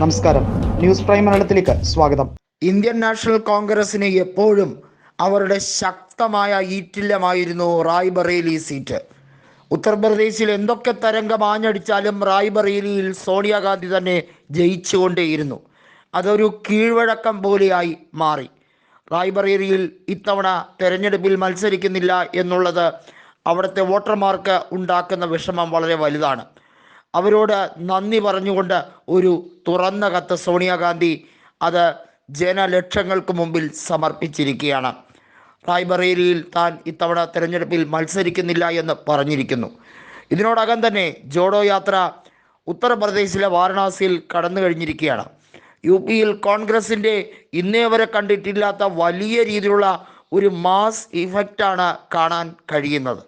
നമസ്കാരം. News prime മലയാളത്തിലേക്ക് സ്വാഗതം. ഇന്ത്യൻ നാഷണൽ കോൺഗ്രസിന് എപ്പോഴും അവരുടെ ശക്തമായ ഈറ്റില്ലമായിരുന്നു റായ്ബറേലി സീറ്റ്. ഉത്തർപ്രദേശിൽ എന്തൊക്കെ തരംഗം ആഞ്ഞടിച്ചാലും റായ്ബറേലിയിൽ സോണിയാഗാന്ധി തന്നെ ജയിച്ചുകൊണ്ടേയിരുന്നു. അതൊരു കീഴ്വഴക്കം പോലെയായി മാറി. റായ്ബറേലിയിൽ ഇത്തവണ തെരഞ്ഞെടുപ്പിൽ മത്സരിക്കുന്നില്ല എന്നുള്ളത് അവിടുത്തെ വോട്ടർമാർക്ക് ഉണ്ടാക്കുന്ന വിഷമം വളരെ വലുതാണ്. അവരോട് നന്ദി പറഞ്ഞുകൊണ്ട് ഒരു തുറന്ന കത്ത് സോണിയാഗാന്ധി അത് ജനലക്ഷങ്ങൾക്ക് മുമ്പിൽ സമർപ്പിച്ചിരിക്കുകയാണ്. റായ്ബറേലിയിൽ താൻ ഇത്തവണ തിരഞ്ഞെടുപ്പിൽ മത്സരിക്കുന്നില്ല എന്ന് പറഞ്ഞിരിക്കുന്നു. ഇതിനോടകം തന്നെ ജോഡോ യാത്ര ഉത്തർപ്രദേശിലെ വാരണാസിയിൽ കടന്നു കഴിഞ്ഞിരിക്കുകയാണ്. യു പിയിൽ കോൺഗ്രസിന്റെ ഇന്നേ വരെ കണ്ടിട്ടില്ലാത്ത വലിയ രീതിയിലുള്ള ഒരു മാസ് ഇഫക്റ്റാണ് കാണാൻ കഴിയുന്നത്.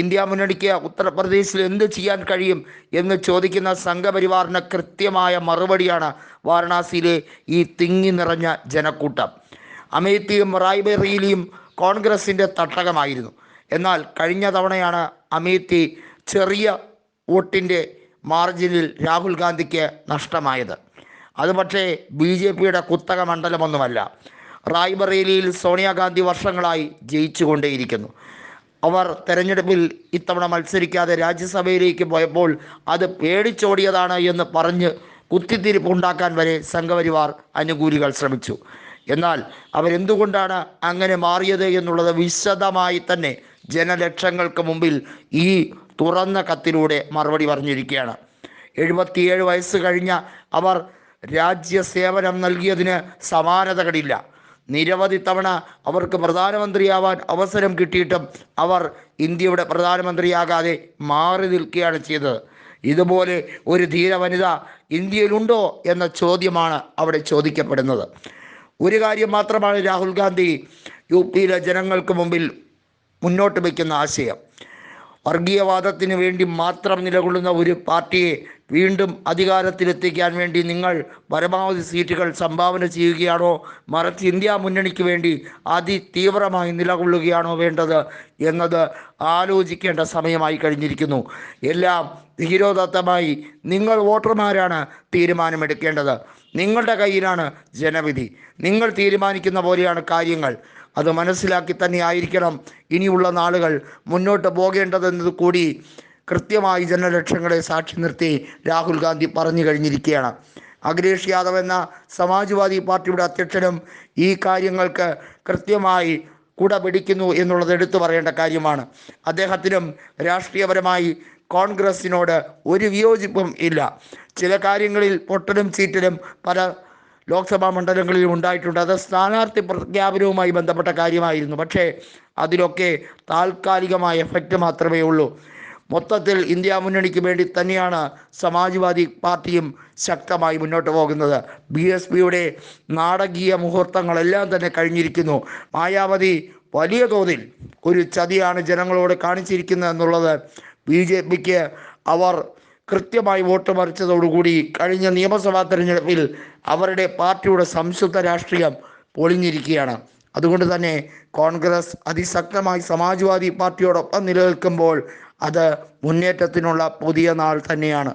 ഇന്ത്യ മുന്നണിക്ക് ഉത്തർപ്രദേശിൽ എന്ത് ചെയ്യാൻ കഴിയും എന്ന് ചോദിക്കുന്ന സംഘപരിവാറിന് കൃത്യമായ മറുപടിയാണ് വാരണാസിയിലെ ഈ തിങ്ങി നിറഞ്ഞ ജനക്കൂട്ടം. അമേത്തിയും റായ്ബറേലിയും കോൺഗ്രസിന്റെ തട്ടകമായിരുന്നു. എന്നാൽ കഴിഞ്ഞ തവണയാണ് അമേത്തി ചെറിയ വോട്ടിന്റെ മാർജിനിൽ രാഹുൽ ഗാന്ധിക്ക് നഷ്ടമായത്. അത് പക്ഷേ ബി ജെ പിയുടെ കുത്തക മണ്ഡലമൊന്നുമല്ല. റായ്ബറേലിയിൽ സോണിയാഗാന്ധി വർഷങ്ങളായി ജയിച്ചുകൊണ്ടേയിരിക്കുന്നു. അവർ തെരഞ്ഞെടുപ്പിൽ ഇത്തവണ മത്സരിക്കാതെ രാജ്യസഭയിലേക്ക് പോയപ്പോൾ അത് പേടിച്ചോടിയതാണ് എന്ന് പറഞ്ഞ് കുത്തിത്തിരിപ്പുണ്ടാക്കാൻ വരെ സംഘപരിവാർ അനുകൂലികൾ ശ്രമിച്ചു. എന്നാൽ അവരെന്തുകൊണ്ടാണ് അങ്ങനെ മാറിയത് എന്നുള്ളത് വിശദമായി തന്നെ ജനലക്ഷങ്ങൾക്ക് മുമ്പിൽ ഈ തുറന്ന കത്തിലൂടെ മറുപടി പറഞ്ഞിരിക്കുകയാണ്. എഴുപത്തിയേഴ് വയസ്സ് കഴിഞ്ഞ അവർ രാജ്യസേവനം നൽകിയതിന് സമാനതകളില്ല. നിരവധി തവണ അവർക്ക് പ്രധാനമന്ത്രിയാവാൻ അവസരം കിട്ടിയിട്ടും അവർ ഇന്ത്യയുടെ പ്രധാനമന്ത്രിയാകാതെ മാറി നിൽക്കുകയാണ് ചെയ്തത്. ഇതുപോലെ ഒരു ധീര വനിത ഇന്ത്യയിലുണ്ടോ എന്ന ചോദ്യമാണ് അവിടെ ചോദിക്കപ്പെടുന്നത്. ഒരു കാര്യം മാത്രമാണ് രാഹുൽ ഗാന്ധി യു പിയിലെ ജനങ്ങൾക്ക് മുമ്പിൽ മുന്നോട്ട് വയ്ക്കുന്ന ആശയം. വർഗീയവാദത്തിന് വേണ്ടി മാത്രം നിലകൊള്ളുന്ന ഒരു പാർട്ടിയെ വീണ്ടും അധികാരത്തിലെത്തിക്കാൻ വേണ്ടി നിങ്ങൾ പരമാവധി സീറ്റുകൾ സംഭാവന ചെയ്യുകയാണോ? മറിച്ച് ഇന്ത്യ മുന്നണിക്ക് വേണ്ടി അതിതീവ്രമായി നിലകൊള്ളുകയാണോ വേണ്ടത് എന്നത് ആലോചിക്കേണ്ട സമയമായി കഴിഞ്ഞിരിക്കുന്നു. എല്ലാം ധീരോദത്തമായി നിങ്ങൾ വോട്ടർമാരാണ് തീരുമാനമെടുക്കേണ്ടത്. നിങ്ങളുടെ കയ്യിലാണ് ജനവിധി. നിങ്ങൾ തീരുമാനിക്കുന്ന പോലെയാണ് കാര്യങ്ങൾ. അത് മനസ്സിലാക്കി തന്നെ ആയിരിക്കണം. ഇനിയുള്ള നാളുകൾ മുന്നോട്ട് പോകേണ്ടതെന്നത് കൂടി കൃത്യമായി ജനലക്ഷങ്ങളെ സാക്ഷി നിർത്തി രാഹുൽ ഗാന്ധി പറഞ്ഞു കഴിഞ്ഞിരിക്കുകയാണ്. അഖിലേഷ് യാദവ് എന്ന സമാജ്വാദി പാർട്ടിയുടെ അധ്യക്ഷനും ഈ കാര്യങ്ങൾക്ക് കൃത്യമായി കുട പിടിക്കുന്നു എന്നുള്ളത് എടുത്തു പറയേണ്ട കാര്യമാണ്. അദ്ദേഹത്തിനും രാഷ്ട്രീയപരമായി കോൺഗ്രസിനോട് ഒരു വിയോജിപ്പും ഇല്ല. ചില കാര്യങ്ങളിൽ പൊട്ടലും ചീറ്റലും പല ലോക്സഭാ മണ്ഡലങ്ങളിലും ഉണ്ടായിട്ടുണ്ട്. അത് സ്ഥാനാർത്ഥി പ്രഖ്യാപനവുമായി ബന്ധപ്പെട്ട കാര്യമായിരുന്നു. പക്ഷേ അതിലൊക്കെ താൽക്കാലികമായ എഫക്റ്റ് മാത്രമേ ഉള്ളൂ. മൊത്തത്തിൽ ഇന്ത്യ മുന്നണിക്ക് വേണ്ടി തന്നെയാണ് സമാജ്വാദി പാർട്ടിയും ശക്തമായി മുന്നോട്ട് പോകുന്നത്. ബി എസ് പിയുടെ നാടകീയ മുഹൂർത്തങ്ങളെല്ലാം തന്നെ കഴിഞ്ഞിരിക്കുന്നു. മായാവതി വലിയ തോതിൽ ഒരു ചതിയാണ് ജനങ്ങളോട് കാണിച്ചിരിക്കുന്നത് എന്നുള്ളത് ബി ജെ പിക്ക് അവർ കൃത്യമായി വോട്ട് മറിച്ചതോടുകൂടി കഴിഞ്ഞ നിയമസഭാ തെരഞ്ഞെടുപ്പിൽ അവരുടെ പാർട്ടിയുടെ സംശുദ്ധ രാഷ്ട്രീയം പൊളിഞ്ഞിരിക്കുകയാണ്. അതുകൊണ്ട് തന്നെ കോൺഗ്രസ് അതിശക്തമായി സമാജ്വാദി പാർട്ടിയോടൊപ്പം നിലനിൽക്കുമ്പോൾ അത് മുന്നേറ്റത്തിനുള്ള പുതിയ നാൾ തന്നെയാണ്.